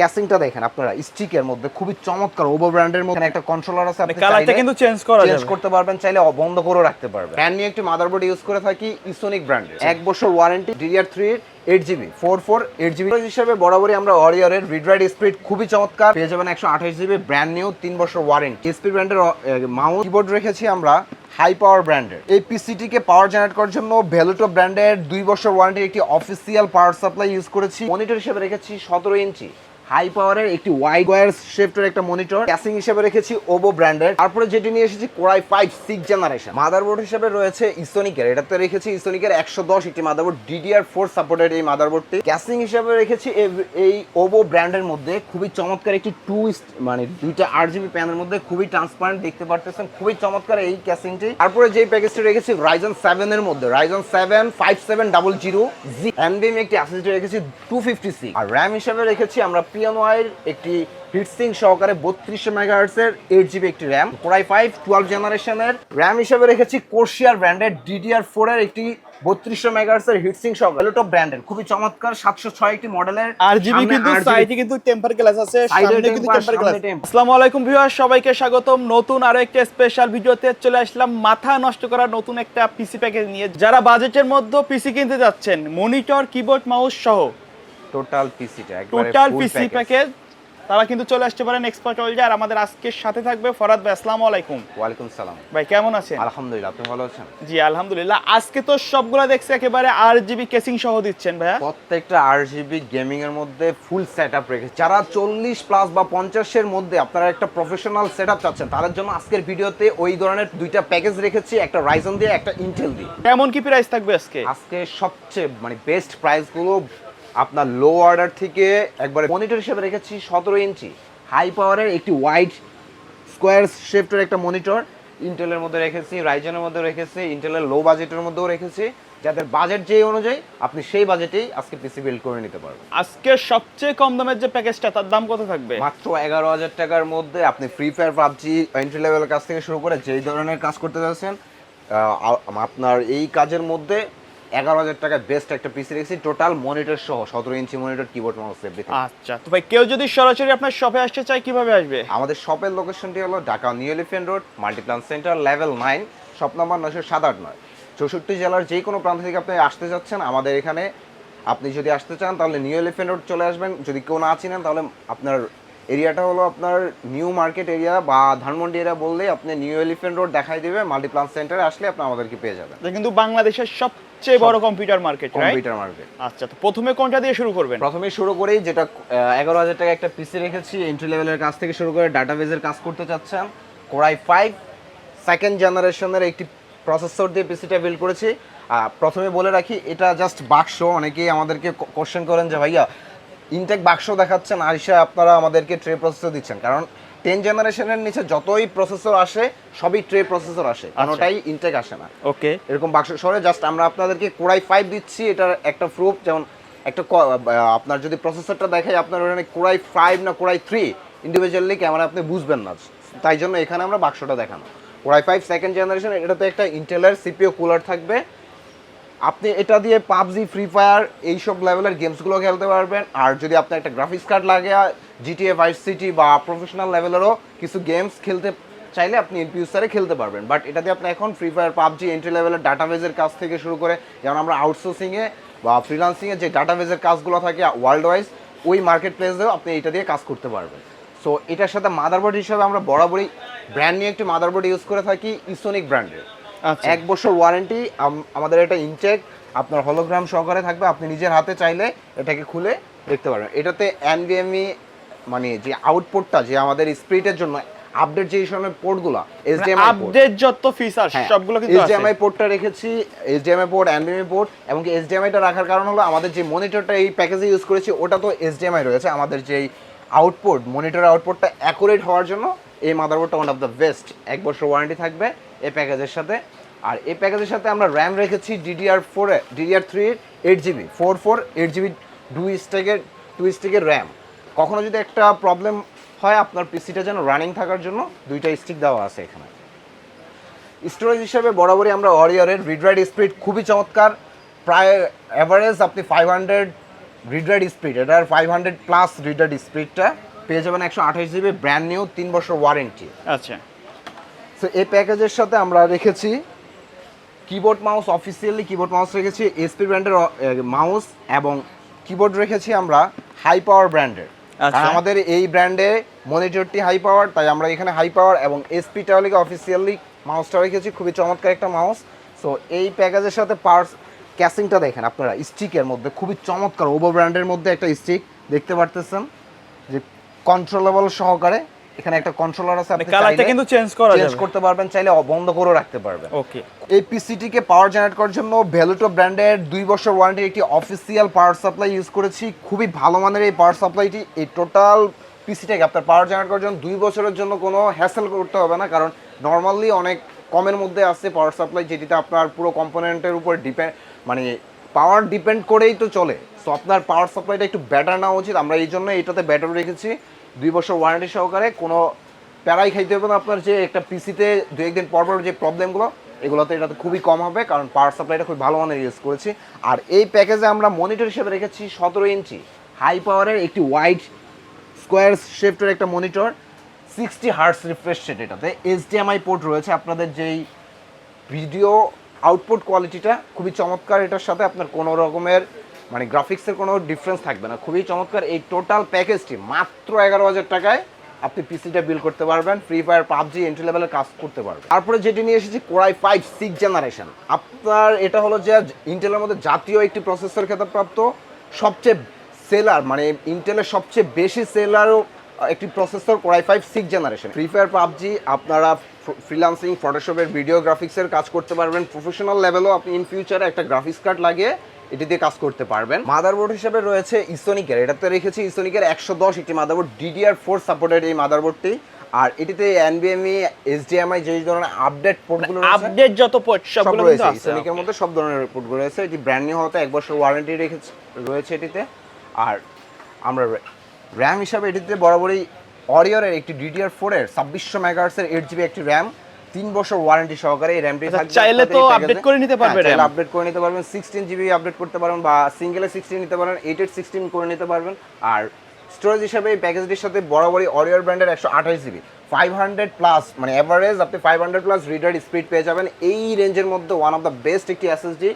ক্যাসিংটা দেখেন আপনারা স্টিকের মধ্যে খুবই চমৎকার ওভো ব্র্যান্ডের মধ্যে। একটা কন্ট্রোলার আছে আপনি কালারটা কিন্তু চেঞ্জ করা চেঞ্জ করতে পারবেন চাইলে বন্ধ করে রাখতে পারবেন। ব্র্যান্ড নিয়ে একটি মাদারবোর্ড ইউজ করে থাকি ইসোনিক ব্র্যান্ডের এক বছর warranty DDR three eight GB four four eight GB হিসেবে বরাবরই আমরা অরিয়ারের রিড রাইড স্পিড খুবই চমৎকার। পেয়ে যাবেন একশো আঠাশ জিবি ব্র্যান্ড নিউ তিন বছর ওয়ারেন্টি স্পিড ব্র্যান্ডের মাউস কিবোর্ড রেখেছি আমরা হাই পাওয়ার ব্র্যান্ডের এই পিসিটিকে পাওয়ার জেনারেট করার জন্য ভ্যালুটো ব্র্যান্ডের দুই বছর ওয়ারেন্টির একটি অফিসিয়াল পাওয়ার সাপ্লাই ইউজ করেছি। মনিটর হিসেবে রেখেছি সতেরো ইঞ্চি। হাই পাওয়ারের একটি ওয়াইড ওয়ার শেফটের একটা মনিটর ক্যাসিং হিসেবে রেখেছি ওবো ব্র্যান্ডের তারপরে যেটি নিয়ে এসেছি core i five six generation motherboard হিসেবে রয়েছে ইসোনিকের এটাতে রেখেছি ইসোনিকের একশো দশ একটি মাদারবোর্ড ডিডিআর ফোর সাপোর্টেড এই মাদারবোর্ডটি ক্যাসিং হিসেবে রেখেছি এই ওবো ব্র্যান্ডের মধ্যে। খুবই চমৎকার একটি টু মানে দুইটা আট জিবি প্যানের মধ্যে। খুবই ট্রান্সপারেন্ট দেখতে পারতেছেন। খুবই চমৎকার এই ক্যাসিংটি তারপরে যে প্যাকেজটি রেখেছি রাইজন সেভেন এর মধ্যে। Ryzen seven five seven double zero G এনবিএম একটি অ্যাসেসরি রেখেছি টু ফিফটি সিক্স আর র্যাম হিসেবে রেখেছি আমরা পিএনওয়াই একটি হিটসিং সহকারে বত্রিশশো মেগাহার্টসের এইট জিবি একটি RAM core i five twelve জেনারেশনের র্যাম হিসেবে রেখেছি কোর্সিয়ার ব্র্যান্ডের ডিডিআর ফোর এর একটি বত্রিশশো মেগাহার্টসের হিটসিং সহকারে। ব্র্যান্ডের খুবই চমৎকার সাতশো ছয় একটি মডেলের আর জিবি কিন্তু সাইডে কিন্তু টেম্পার গ্লাস আছে সামনে কিন্তু টেম্পার গ্লাস আসসালামু আলাইকুম ভিউয়ার সবাইকে স্বাগতম। নতুন আরও একটা স্পেশাল ভিডিওতে চলে আসলাম। মাথা নষ্ট করা নতুন একটা পিসি প্যাকেজ নিয়ে। যারা বাজেটের মধ্যে পিসি কিনতে যাচ্ছেন মনিটর কিবোর্ড মাউস সহ টোটাল পিসিটা টোটাল পিসি প্যাকেজ তারা কিন্তু চলে আসতে পারেন এক্সপার্ট ওয়ার্ল্ডে আর আমাদের আজকের সাথে থাকবে ফরাদ ভাই আসসালামু আলাইকুম। ওয়ালাইকুম সালাম। ভাই কেমন আছেন? আলহামদুলিল্লাহ আপনি ভালো আছেন? জি আলহামদুলিল্লাহ। আজকে তো সবগুলা দেখছি একেবারে আর জিবি কেসিং সহ দিচ্ছেন ভাইয়া। প্রত্যেকটা আর জিবি গেমিং এর মধ্যে ফুল সেট আপ রেখেছে। যারা চল্লিশ প্লাস বা পঞ্চাশের মধ্যে আপনারা একটা প্রফেশনাল সেট আপ চাচ্ছেন তাদের জন্য আজকের ভিডিওতে ওই ধরনের দুইটা প্যাকেজ রেখেছি একটা রাইজন দিয়ে একটা ইন্টেল দিয়ে। কেমন কি প্রাইস থাকবে আজকে? আজকে সবচেয়ে মানে বেস্ট প্রাইসগুলো আপনার লো অর্ডার থেকে একবারে মনিটর হিসেবে রেখেছি সতেরো ইঞ্চি। হাই পাওয়ারের একটি ওয়াইড স্কোয়ার শেফটের একটা মনিটর ইন্টেলের মধ্যে রেখেছি রাইজনের মধ্যে রেখেছি ইন্টেলের লো বাজেটের মধ্যেও রেখেছি। যাদের বাজেট যে অনুযায়ী আপনি সেই বাজেটেই আজকে পিসি বিল্ড করে নিতে পারবেন। আজকে সবচেয়ে কম দামের যে প্যাকেজটা তার দাম কত থাকবে? মাত্র এগারো হাজার টাকার মধ্যে আপনি ফ্রি ফায়ার পাবজি এন্ট্রি লেভেলের কাজ থেকে শুরু করে যেই ধরনের কাজ করতে যাচ্ছেন আপনার এই কাজের মধ্যে এগারো হাজার টাকায় বেস্ট একটা পিসি রেখেছি টোটাল মনিটর সহ সতেরো ইঞ্চি মনিটর কিবোর্ড মাউস এভরিথিং আচ্ছা তো ভাই কেউ যদি সরাসরি আপনার শপে আসতে চায় কীভাবে আসবে? আমাদের শপের লোকেশনটি হলো Dhaka new elephant road Multiplan centre level nine shop number নশো সাত আট নয়। চৌষট্টি জেলার যে কোনো প্রান্ত থেকে আপনি আসতে যাচ্ছেন আমাদের এখানে আপনি যদি আসতে চান তাহলে নিউ এলিফেন্ট রোড চলে আসবেন। যদি কেউ না চিনেন তাহলে আপনার এরিয়াটা হলো আপনার নিউ মার্কেট এরিয়া বা ধানমন্ডি এরিয়া বললে আপনি নিউ এলিফেন্ট রোড দেখাই দিবে মাল্টিপ্লান সেন্টারে আসলে আপনি আমাদেরকে পেয়ে যাবেন। এটা কিন্তু বাংলাদেশের সবচেয়ে বড় computer market right computer market আচ্ছা তো প্রথমে কোনটা দিয়ে শুরু করবেন? প্রথমে শুরু করেই যেটা এগারো হাজার টাকা একটা পিসি রেখেছি এন্ট্রি লেভেলের কাজ থেকে শুরু করে ডাটাবেজের কাজ করতে চাচ্ছেন। কোরাই ফাইভ সেকেন্ড জেনারেশনের একটি প্রসেসর দিয়ে পিসিটা বিল্ড করেছি। প্রথমে বলে রাখি এটা জাস্ট বাক্স অনেকেই আমাদেরকে কোশ্চেন করেন যে ভাইয়া ইনটেক বাক্স দেখাচ্ছেন আর হিসেবে আপনারা আমাদেরকে ট্রে প্রসেসর দিচ্ছেন। কারণ টেন জেনারেশনের নিচে যতই প্রসেসর আসে সবই ট্রে প্রসেসর আসে। কোনোটাই ইনটেক আসে না। ওকে এরকম বাক্স সরে জাস্ট আমরা আপনাদেরকে কোরাই ফাইভ দিচ্ছি এটার একটা প্রুফ যেমন একটা আপনার যদি প্রসেসরটা দেখাই আপনার ওখানে কোরাই ফাইভ না core i three individually camera আপনি বুঝবেন না। তাই জন্য এখানে আমরা বাক্সটা দেখানো। কোরাই ফাইভ সেকেন্ড জেনারেশন এটাতে একটা ইন্টেলের সিপিও কুলার থাকবে। আপনি এটা দিয়ে পাবজি ফ্রি ফায়ার এইসব লেভেলের গেমসগুলো খেলতে পারবেন। আর যদি আপনার একটা গ্রাফিক্স কার্ড লাগে জিটিএ ভাইস সিটি বা প্রফেশনাল লেভেলেরও কিছু গেমস খেলতে চাইলে আপনি এনপিউসারে খেলতে পারবেন। বাট এটা দিয়ে আপনি এখন ফ্রি ফায়ার পাবজি এন্ট্রি লেভেলের ডাটাবেজের কাজ থেকে শুরু করে, যেমন আমরা আউটসোর্সিংয়ে বা ফ্রিলান্সিংয়ে যে ডাটাবেজের কাজগুলো থাকে ওয়ার্ল্ড ওয়াইজ ওই মার্কেট প্লেসেও আপনি এটা দিয়ে কাজ করতে পারবেন। সো এটার সাথে মাদারবোর্ড হিসাবে আমরা বরাবরই ব্র্যান্ড নিয়ে একটি মাদারবোর্ড ইউজ করে থাকি ইসোনিক ব্র্যান্ডের এক বছর ওয়ারেন্টি আমাদের এটা ইনটেক আপনার হলোগ্রাম সহকারে থাকবে আপনি নিজের হাতে চাইলে এটাকে খুলে দেখতে পারবেন। এটাতে এনভিএমই মানে যে আউটপুটটা যে আমাদের স্পিরিটের জন্য আপডেট যে সময় পোর্টগুলো এসডিএমআই পোর্ট আপডেট যত ফিচার হ্যাঁ, সবগুলো কিন্তু আছে। এইচডিএমআই পোর্টটা রেখেছি এইচডিএমআই পোর্ট এনভিএমই পোর্ট এবং এইচডিএমআইটা রাখার কারণ হলো আমাদের যে মনিটরটা এই প্যাকেজে ইউজ করেছি ওটা তো এইচডিএমআই রয়েছে। আমাদের যেই আউটপুট মনিটর আউটপুটটা অ্যাকুরেট হওয়ার জন্য এই মাদারবোর্ডটা ওয়ান অফ দ্য বেস্ট এক বছর ওয়ারেন্টি থাকবে এই প্যাকেজের সাথে। আর এই প্যাকেজের সাথে আমরা র্যাম রেখেছি ডিডিআর ফোরে DDR three eight GB four four eight GB দুই স্টেকের টু স্টিকের র্যাম কখনও যদি একটা প্রবলেম হয়, আপনার পিসিটা যেন রানিং থাকার জন্য দুইটা স্টিক দেওয়া আছে এখানে। স্টোরেজ হিসেবে বরাবরই আমরা অরিয়ারের রিড রাইড স্পিড খুবই চমৎকার। প্রায় অ্যাভারেজ আপনি five hundred read ride speed এটার ফাইভ হান্ড্রেড প্লাস রিডার স্পিডটা পেয়ে যাবেন একশো আঠাশ জিবি ব্র্যান্ড নিউ তিন বছর ওয়ারেন্টি আচ্ছা। সো এই প্যাকেজের সাথে আমরা রেখেছি keyboard mouse officially keyboard mouse রেখেছি এসপি ব্র্যান্ডের মাউস এবং কিবোর্ড রেখেছি আমরা হাই পাওয়ার ব্র্যান্ডের। আমাদের এই ব্র্যান্ডে মনিটরটি হাই পাওয়ার তাই আমরা এখানে হাই পাওয়ার এবং এসপি হলে অফিসিয়ালি মাউসটা রেখেছি খুবই চমৎকার একটা মাউস সো এই প্যাকেজের সাথে পার্স ক্যাসিংটা দেখেন আপনারা স্টিকের মধ্যে খুবই চমৎকার ওভো ব্র্যান্ডের মধ্যে একটা স্টিক দেখতে পারতেছেন যে কন্ট্রোলেবল সহকারে এখানে একটা কন্ট্রোলার আছে আপনি কালারটা কিন্তু চেঞ্জ করা যাবে। চেঞ্জ করতে পারবেন চাইলে বন্ধ করেও রাখতে পারবেন। ওকে এই পিসিটিকে পাওয়ার জেনারেট করার জন্য ভ্যালুটো ব্র্যান্ডের দুই বছর ওয়ারেন্টির একটি অফিসিয়াল পাওয়ার সাপ্লাই ইউজ করেছি। খুবই ভালো মানের এই পাওয়ার সাপ্লাইটি এই টোটাল পিসিটাকে আপনার পাওয়ার জেনারেট করার জন্য দুই বছরের জন্য কোনো হ্যাসেল করতে হবে না কারণ নর্মালি অনেক কমের মধ্যে আছে পাওয়ার সাপ্লাই যেটিতে আপনার পুরো কম্পোনেন্টের উপর ডিপেন্ড মানে পাওয়ার ডিপেন্ড করেই তো চলে। সো আপনার পাওয়ার সাপ্লাইটা একটু বেটার নেওয়া উচিত। আমরা এই জন্য এটাতে ব্যাটার রেখেছি। দুই বছর ওয়ারেন্টি সহকারে কোনো প্যারাই খাইতে হবে না আপনার যে একটা পিসিতে দু একদিন পর পর যে প্রবলেমগুলো এগুলোতে এটাতে খুবই কম হবে, কারণ পাওয়ার সাপ্লাইটা খুব ভালো মানের ইউজ করেছি। আর এই প্যাকেজে আমরা মনিটর হিসেবে রেখেছি সতেরো ইঞ্চি। হাই পাওয়ারের একটি ওয়াইড স্কোয়ার শেফটের একটা monitor sixty hertz refresh set এটাতে। এইচডিএমআই পোর্ট রয়েছে আপনাদের যেই ভিডিও আউটপুট কোয়ালিটিটা খুবই চমৎকার এটার সাথে আপনার কোনো রকমের মানে গ্রাফিক্সের কোনো ডিফারেন্স থাকবে না। খুবই চমৎকার এই টোটাল প্যাকেজটি মাত্র এগারো হাজার টাকায় আপনি পিসিটা বিল করতে পারবেন ফ্রি ফায়ার পাবজি এন্ট্রি লেভেলের কাজ করতে পারবেন। তারপরে যেটি নিয়ে এসেছি কোরাই ফাইভ সিক্স জেনারেশন আপনার, এটা হলো যে ইন্টেলের মধ্যে জাতীয় একটি প্রসেসর খেতাবপ্রাপ্ত সবচেয়ে সেলার মানে ইন্টেলের সবচেয়ে বেশি সেলারও একটি processor core i five six generation Free Fire PUBG, আপনারা ফ্রিলান্সিং ফটোশপের ভিডিও গ্রাফিক্সের কাজ করতে পারবেন। প্রফেশনাল লেভেলও আপনি ইন ফিউচারে একটা গ্রাফিক্স কার্ড লাগিয়ে এটি দিয়ে কাজ করতে পারবেন। মাদারবোর্ড হিসেবে রয়েছে ইসোনিকের এটাতে রেখেছি ইসোনিকের একশো দশ একটি মাদারবোর্ড ডিডিআর ফোর সাপোর্টেড এই মাদারবোর্ডটি আর এটিতে এনবিএমই এইচডিএমআই যে ধরনের আপডেট পোর্টগুলো আপডেট যত পোর্ট সব সবগুলো রয়েছে ইসোনিকের মধ্যে সব ধরনের রিপোর্টগুলো রয়েছে। এটি ব্র্যান্ড নিউ হতে এক বছর ওয়ারেন্টি রেখেছে রয়েছে এটিতে। আর আমরা র্যাম হিসাবে এটিতে বরাবরই অরিয়রের একটি ডিডিআর ফোরের ছাব্বিশশো মেগাহার্সের এইট জিবি একটি র্যাম তিন বছর ওয়ারেন্টি সহকারে এই র্যামটি আচ্ছা, চাইলে তো update করে নিতে পারবে RAM? আপডেট করে নিতে পারবেন সিক্সটিন জিবি আপডেট করতে পারবেন বা সিঙ্গেলে সিক্সটিন নিতে পারেন এইট এইট সিক্সটিন করে নিতে পারবেন। আর স্টোরেজ হিসাবে এই প্যাকেজটির সাথে বরাবরই অরিয়র ব্র্যান্ডের একশো আঠাশ জিবি ফাইভ হান্ড্রেড প্লাস মানে অ্যাভারেজ আপনি five hundred plus reader speed পেয়ে যাবেন। এই রেঞ্জের মধ্যে ওয়ান অফ দ্য বেস্ট একটি এসএসডি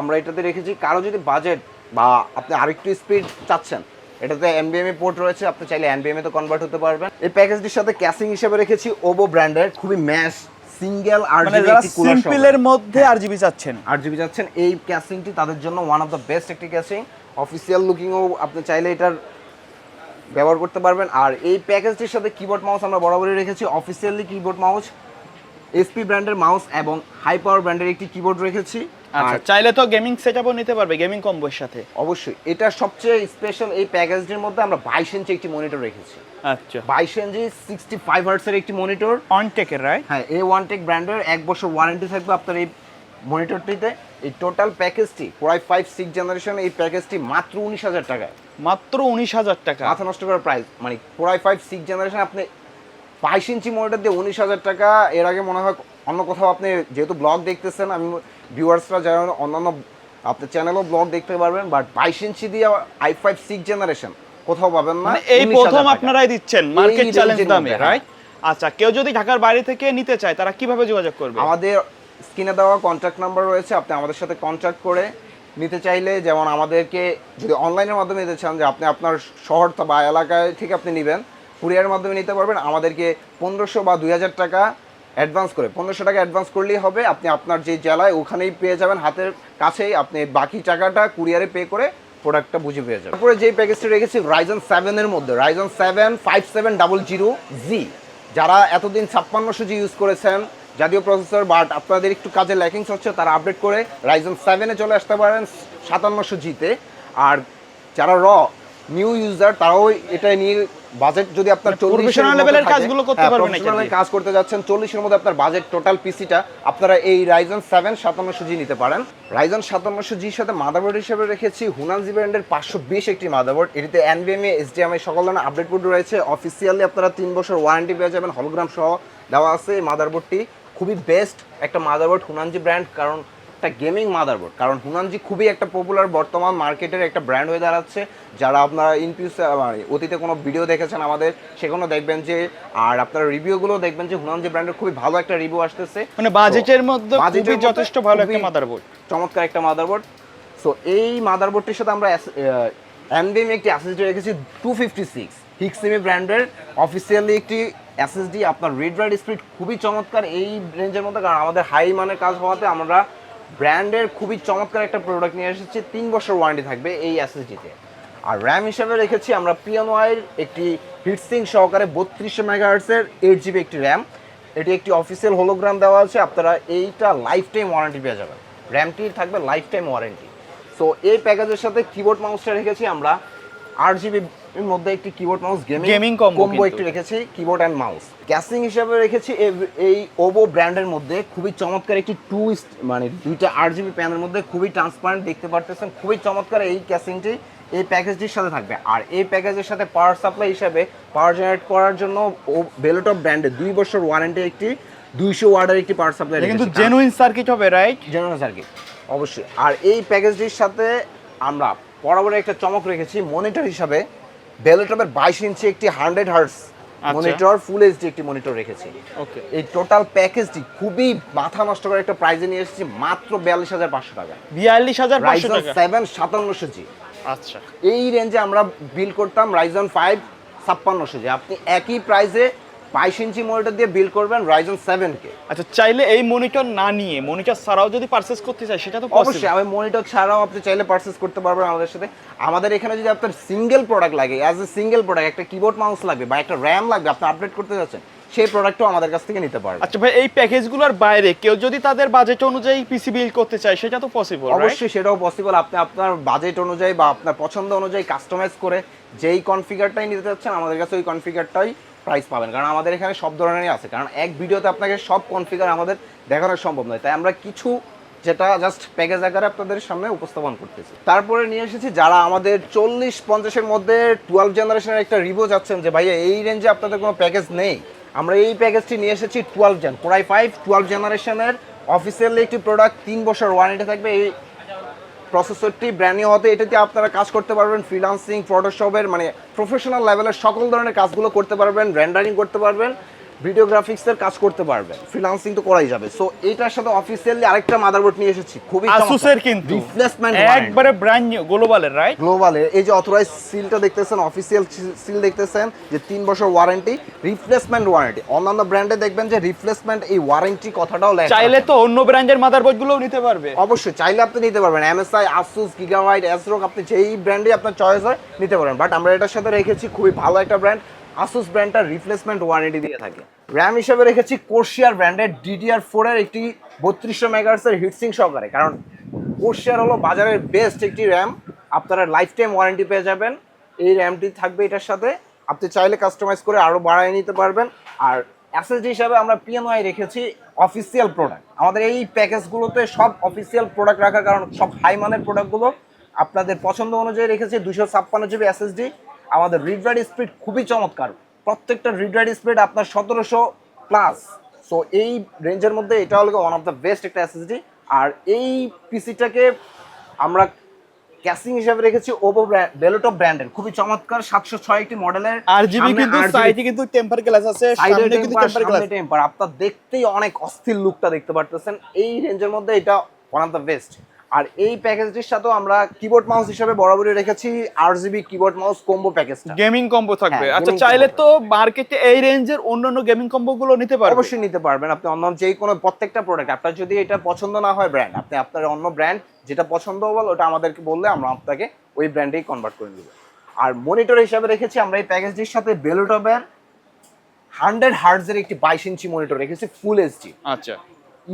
আমরা এটাতে রেখেছি। কারও যদি বাজেট বা আপনি আরেকটু স্পিড চাচ্ছেন এটাতে এনবিএমএ পোর্ট রয়েছে আপনি চাইলে এনবিএমএ তো কনভার্ট হতে পারবেন। এই প্যাকেজটির সাথে ক্যাসিং হিসেবে রেখেছি ওবো ব্র্যান্ডের খুবই ম্যাশ সিঙ্গেল আর মানে যারা সিম্পলের মধ্যে আর জিবি চাচ্ছেন। আট জিবি যাচ্ছেন এই ক্যাসিংটি তাদের জন্য ওয়ান অফ দ্য বেস্ট একটি ক্যাসিং অফিসিয়াল লুকিংও আপনি চাইলে এটার ব্যবহার করতে পারবেন। আর এই প্যাকেজটির সাথে কিবোর্ড মাউস আমরা বরাবরই রেখেছি অফিসিয়ালি কিবোর্ড মাউস এসপি ব্র্যান্ডের মাউস এবং হাই পাওয়ার ব্র্যান্ডের একটি কিবোর্ড রেখেছি। আচ্ছা চাইলে তো গেমিং সেটআপও নিতে পারবে গেমিং কম্বোর সাথে। অবশ্যই এটা সবচেয়ে স্পেশাল এই প্যাকেজটির মধ্যে আমরা বাইশ ইঞ্চি একটি মনিটর রেখেছি। আচ্ছা। বাইশ ইঞ্চি সিক্সটি ফাইভ হার্টসের একটি মনিটর অন টেকের রাইট হ্যাঁ এ ওয়ান টেক ব্র্যান্ডের এক বছর ওয়ারেন্টি থাকবে আপনার এই মনিটরটিতে এই টোটাল প্যাকেজটি প্রায় ফাইভ সিক্স জেনারেশন এই প্যাকেজটি মাত্র উনিশ হাজার টাকায়। মাত্র উনিশ হাজার টাকা। মাথা নষ্ট করার প্রাইস মানে প্রায় ফাইভ সিক্স জেনারেশন আপনি বাইশ ইঞ্চি মনিটর দিয়ে উনিশ হাজার টাকা এর আগে মনে হয় অন্য কোথাও আপনি যেহেতু ব্লগ দেখতেছেন আমি ভিউয়ার্সরা যারা অন্যান্য আপনার চ্যানেলও ব্লগ দেখতে পারবেন বাট বাইশ ইঞ্চি দিয়ে আই ফাইভ সিক্স জেনারেশন কোথাও পাবেন না। মানে এই প্রথম আপনারাই দিচ্ছেন মার্কেট চ্যালেঞ্জ দামে হ্যাঁ। রাইট আচ্ছা কেউ যদি ঢাকার বাইরে থেকে নিতে চায় তারা কীভাবে যোগাযোগ করবে? আমাদের স্ক্রিনে দেওয়া কন্ট্যাক্ট নাম্বার রয়েছে আপনি আমাদের সাথে কন্ট্যাক্ট করে নিতে চাইলে যেমন আমাদেরকে যদি অনলাইনের মাধ্যমে নিতে চান যে আপনি আপনার শহর বা এলাকায় থেকে আপনি নেবেন কুরিয়ারের মাধ্যমে নিতে পারবেন আমাদেরকে পনেরোশো বা দুই হাজার টাকা অ্যাডভান্স করে, পনেরোশো টাকা অ্যাডভান্স করলেই হবে। আপনি আপনার যে জেলায় ওখানেই পেয়ে যাবেন, হাতের কাছেই আপনি বাকি টাকাটা কুরিয়ারে পে করে প্রোডাক্টটা বুঝে পেয়ে যাবেন। তারপরে যে প্যাকেজটা রেখেছি রাইজন সেভেনের মধ্যে Ryzen seven five seven double zero G যারা এতদিন ছাপ্পান্নশো জি ইউজ করেছেন, জাতীয় প্রসেসর বাট আপনাদের একটু কাজে ল্যাকিংস হচ্ছে, তারা আপডেট করে রাইজন সেভেনে চলে আসতে পারেন সাতান্নশো জিতে আর যারা র নিউ ইউজার তারাও এটা নিয়ে বাজেট যদি আপনার মানে professional level এর কাজগুলো করতে পারবেন এটা কাজ করতে যাচ্ছেন চল্লিশের মধ্যে আপনার বাজেট টোটাল পিসিটা আপনারা এই সেভেন সাতান্নশো জি নিতে পারেন। রাইজন সাতান্নশো জির সাথে মাদারবোর্ড হিসেবে রেখেছি হুনানজি ব্র্যান্ডের পাঁচশো বিশ একটি মাদারবোর্ড এটিতে এনবিএমএ এসডিএমআই সকল ধরনের আপডেট বোর্ড রয়েছে। অফিসিয়ালি আপনারা তিন বছর ওয়ারেন্টি পেয়ে যাবেন হলোগ্রাম সহ দেওয়া আছে এই মাদারবোর্ডটি খুবই বেস্ট একটা মাদারবোর্ড হুনানজি ব্র্যান্ড কারণ একটা গেমিং মাদারবোর্ড কারণ হুনানজি খুবই একটা পপুলার বর্তমান মার্কেটের একটা ব্র্যান্ড হয়ে দাঁড়াচ্ছে যারা আপনারা ইনফিউজ মানে অতীতে কোনো ভিডিও দেখেছেন আমাদের সেখানে দেখবেন যে আর আপনারা রিভিউগুলো দেখবেন যে হুনানজি ব্র্যান্ডের খুবই ভালো একটা রিভিউ আসতেছে। মানে বাজেটের মধ্যে বাজেটের খুবই যথেষ্ট ভালো একটা মাদারবোর্ড চমৎকার একটা মাদারবোর্ড সো এই মাদারবোর্ডটির সাথে আমরা এনভিএম একটি এসএসডি রেখেছি টু ফিফটি সিক্স হিক্সিমি ব্র্যান্ডের অফিসিয়ালি একটি এসএসডি আপনার রিড রাইড স্পিড খুবই চমৎকার এই রেঞ্জের মধ্যে কারণ আমাদের হাই মানের কাজ হওয়াতে আমরা ব্র্যান্ডের খুবই চমৎকার একটা প্রোডাক্ট নিয়ে এসেছি, তিন বছর ওয়ারেন্টি থাকবে এই এসএসডিতে আর র্যাম হিসাবে রেখেছি আমরা পিএনওয়াইয়ের একটি হিটসিং সহকারে বত্রিশশো মেগাহার্টসের এইট জিবি একটি র্যাম এটি একটি অফিসিয়াল হোলোগ্রাম দেওয়া আছে, আপনারা এইটা লাইফ টাইম ওয়ারেন্টি পেয়ে যাবেন। র্যামটি থাকবে লাইফ টাইম ওয়ারেন্টি সো এই প্যাকেজের সাথে কিবোর্ড মাউসটা রেখেছি আমরা, আট জিবি এর মধ্যে একটি keyboard mouse gaming combo combo একটি রেখেছি কিবোর্ড অ্যান্ড মাউস ক্যাসিং হিসাবে রেখেছি এই ওভো ব্র্যান্ডের মধ্যে খুবই চমৎকার একটি টু মানে দুইটা আট জিবি প্যানের মধ্যে খুবই ট্রান্সপারেন্ট দেখতে পারতেছেন খুবই চমৎকার এই ক্যাসিংটি এই প্যাকেজটির সাথে থাকবে। আর এই প্যাকেজের সাথে পাওয়ার সাপ্লাই হিসাবে পাওয়ার জেনারেট করার জন্য ও বেলোটপ ব্র্যান্ডের দুই বছর ওয়ারেন্টি একটি দুইশো ওয়ার্ডের একটি পাওয়ার সাপ্লাই কিন্তু জেনুইন সার্কিট হবে রাইট জেনারেল সার্কিট অবশ্যই। আর এই প্যাকেজটির সাথে আমরা বরাবর একটা চমক রেখেছি মনিটর হিসাবে বেলোটপের বাইশ ইঞ্চি একটি হান্ড্রেড হার্স আচ্ছা। মনিটর ফুল এইচডি একটি মনিটর রেখেছি। ওকে এই টোটাল প্যাকেজটি খুবই মাথা নষ্ট করে একটা প্রাইজে নিয়ে এসেছি মাত্র বিয়াল্লিশ হাজার পাঁচশো টাকা। বিয়াল্লিশ হাজার পাঁচশো টাকা? সেভেন সাতান্নশো জি। আচ্ছা। এই রেঞ্জে আমরা বিল করতাম রাইজন ফাইভ ছাপ্পান্নশো জি। আপনি একই প্রাইসে বাইশ ইঞ্চি মনিটর দিয়ে বিল করবেন রাইজন সেভেনকে আচ্ছা চাইলে এই মনিটর না নিয়ে মনিটর ছাড়াও যদি পারচেস করতে চাই সেটা তো অবশ্যই আমি মনিটর ছাড়াও আপনি চাইলে পারচেস করতে পারবেন আমাদের সাথে। আমাদের এখানে যদি আপনার সিঙ্গেল প্রোডাক্ট লাগে অ্যাজ এ সিঙ্গেল প্রোডাক্ট একটা কিবোর্ড মাউস লাগবে বা একটা র্যাম লাগবে আপনি আপডেট করতে যাচ্ছেন সেই প্রোডাক্টও আমাদের কাছ থেকে নিতে পারবেন। আচ্ছা ভাই এই প্যাকেজগুলোর বাইরে কেউ যদি তাদের বাজেট অনুযায়ী পিসি বিল করতে চায় সেটা তো পসিবল অবশ্যই সেটাও পসিবল আপনি আপনার বাজেট অনুযায়ী বা আপনার পছন্দ অনুযায়ী কাস্টমাইজ করে যেই কনফিগারটাই নিতে চাচ্ছেন আমাদের কাছে ওই কনফিগারটাই প্রাইস পাবেন। কারণ আমাদের এখানে সব ধরনেরই আছে। কারণ এক ভিডিওতে আপনাকে সব কনফিগার আমাদের দেখানো সম্ভব নয়। তাই আমরা কিছু যেটা জাস্ট প্যাকেজ আকারে আপনাদের সামনে উপস্থাপন করতেছি। তারপরে নিয়ে এসেছি যারা আমাদের চল্লিশ পঞ্চাশের মধ্যে টুয়েলভ জেনারেশনের একটা রিভিউ যাচ্ছেন যে, ভাইয়া, এই রেঞ্জে আপনাদের কোনো প্যাকেজ নেই। আমরা এই প্যাকেজটি নিয়ে এসেছি twelve gen core i five twelve জেনারেশনের অফিসিয়ালি একটি প্রোডাক্ট তিন বছর ওয়ারেন্টি থাকবে। এই প্রসেসরটি ব্র্যান্ড হতে এটাতে আপনারা কাজ করতে পারবেন ফ্রিলান্সিং ফটোশপের মানে প্রফেশনাল লেভেলের সকল ধরনের কাজগুলো করতে পারবেন রেন্ডারিং করতে পারবেন। ভিডিও গ্রাফিক্সের কাজ করতে পারবেন। ফ্রিলান্সিং তো করাই যাবে। সো এটার সাথে অফিসিয়ালি আরেকটা মাদারবোর্ড নিয়ে এসেছি। খুবই আসুসের কিন্তু। রিপ্লেসমেন্ট একবারে ব্র্যান্ড নিউ গ্লোবালের রাইট গ্লোবালের এই যে অথরাইজ সিলটা দেখতেছেন অফিসিয়াল সিল দেখতেছেন যে তিন বছর ওয়ারেন্টি রিপ্লেসমেন্ট ওয়ারেন্টি অন্যান্য ব্র্যান্ডে দেখবেন যে রিপ্লেসমেন্ট এই ওয়ারেন্টি কথাটাও লেখা চাইলে তো অন্য ব্র্যান্ডের মাদারবোর্ড গুলোও নিতে পারবে। অবশ্যই চাইলে আপনি নিতে পারবেন। এমএসআই আসুস গিগাওয়াইট এসরোক আপনি যেই ব্র্যান্ডে আপনার চয়েস হয় নিতে পারেন। বাট আমরা এটার সাথে রেখেছি খুবই ভালো একটা ব্র্যান্ড আসুস ব্র্যান্ডটা রিপ্লেসমেন্ট ওয়ারেন্টি দিয়ে থাকে। র্যাম হিসেবে রেখেছি কোর্সিয়ার ব্র্যান্ডের ডিডিআর ফোর এর একটি বত্রিশশো মেগাহার্সের হিটসিং সহকারে। কারণ কোর্সিয়ার হলো বাজারের বেস্ট একটি র্যাম আপনারা লাইফ টাইম ওয়ারেন্টি পেয়ে যাবেন। এই র্যামটি থাকবে এটার সাথে। আপনি চাইলে কাস্টমাইজ করে আরও বাড়ায় নিতে পারবেন। আর এসএসডি হিসাবে আমরা পিএনওয়াই রেখেছি অফিসিয়াল প্রোডাক্ট আমাদের এই প্যাকেজগুলোতে সব অফিসিয়াল প্রোডাক্ট রাখার কারণ, সব হাই মানের প্রোডাক্টগুলো আপনাদের পছন্দ অনুযায়ী রেখেছি দুশো ছাপ্পান্ন জিবি এসএসডি আমাদের রিড রাইড স্পিড খুবই চমৎকার। প্রত্যেকটা রিড রাইড স্পিড আপনার সতেরোশো প্লাস সো এই রেঞ্জের মধ্যে এটা হলো ওয়ান অফ দ্য বেস্ট একটা এসএসডি আর এই পিসিটাকে আমরা ক্যাসিং হিসাবে রেখেছি ওপো বেলোটপ ব্র্যান্ডের খুবই চমৎকার সাতশো ছয় একটি মডেলের আর জিবি কিন্তু 8GB সাইডে কিন্তু টেম্পার গ্লাস আছে সাইডে সামনে কিন্তু টেম্পার গ্লাস টেম্পার আপনার দেখতেই অনেক অস্থির লুকটা দেখতে পারতেছেন। এই রেঞ্জের মধ্যে এটা ওয়ান অফ দ্য বেস্ট আর এই প্যাকেজটির সাথেও আমরা কিবোর্ড মাউস হিসেবে বরাবরই রেখেছি আর জিবি কিবোর্ড মাউস কম্বো প্যাকেজটা গেমিং কম্বো থাকবে। হ্যাঁ, আচ্ছা চাইলে তো মার্কেটে এই রেঞ্জের অন্যান্য গেমিং কম্বো গুলো নিতে পারবে। অবশ্যই নিতে পারবেন। আপনি অন্য যে কোনো প্রত্যেকটা প্রোডাক্ট আপনার যদি এটা পছন্দ না হয় ব্র্যান্ড আপনি আপনার অন্য ব্র্যান্ড যেটা পছন্দ হবে ওটা আমাদেরকে বললে আমরা আপনাকে ওই ব্র্যান্ডেই কনভার্ট করে দেবো আর মনিটর হিসাবে রেখেছি আমরা এই প্যাকেজটির সাথে বেলোটপের হান্ড্রেড হার্টজের একটি বাইশ ইঞ্চি মনিটর রেখেছি ফুল এইচডি আচ্ছা।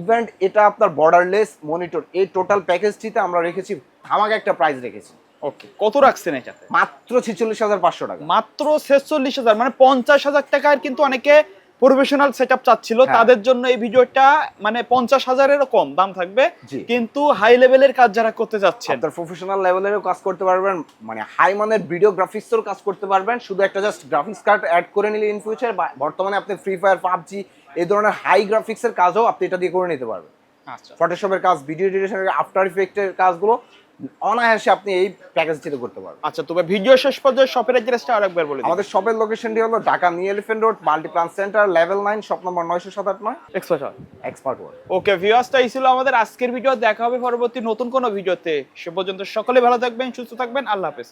ইভেন্ট এটা আপনার বর্ডারলেস মনিটর এই টোটাল প্যাকেজটিতে আমরা রেখেছি ধামাকা একটা প্রাইস রেখেছি। ওকে কত রাখছেন এটাতে? মাত্র ছেচল্লিশ হাজার পাঁচশো টাকা। মাত্র ছেচল্লিশ হাজার মানে পঞ্চাশ হাজার টাকার কিন্তু অনেকে প্রফেশনাল সেট আপ চাচ্ছিল হ্যাঁ। তাদের জন্য এই ভিডিওটা মানে পঞ্চাশ হাজারেরও কম দাম থাকবে কিন্তু হাই লেভেলের কাজ যারা করতে যাচ্ছেন। আপনার প্রফেশনাল লেভেলেরও কাজ করতে পারবেন মানে হাই মানের ভিডিও গ্রাফিক্সেরও কাজ করতে পারবেন শুধু একটা জাস্ট গ্রাফিক্স কার্ড অ্যাড করে নিলে ইন ফিউচার বর্তমানে আপনি ফ্রি ফায়ার পাবজি এই ধরনের হাই গ্রাফিক্সের কাজও আপনি এটা দিয়ে করে নিতে পারবেন। আচ্ছা। ফটোশপের কাজ ভিডিও এডিটেশনের আফটার ইফেক্টের কাজগুলো অনায়াসে আপনি এই প্যাকেজটিতে করতে পারবেন। আচ্ছা তবে ভিডিও শেষ পর্যন্ত শপের অ্যাড্রেসটা আরেকবার বলে আমাদের শপের লোকেশনটি হলো Dhaka new elephant road Multiplan center level nine shop নম্বর নয়শো সাত আট নয় এক্সপার্ট এক্সপার্ট ওয়ার্ড ওকে ভিউয়ার্সটা এই ছিল আমাদের আজকের ভিডিও দেখা হবে পরবর্তী নতুন কোনো ভিডিওতে সে পর্যন্ত সকলে ভালো থাকবেন সুস্থ থাকবেন। আল্লাহ হাফেজ।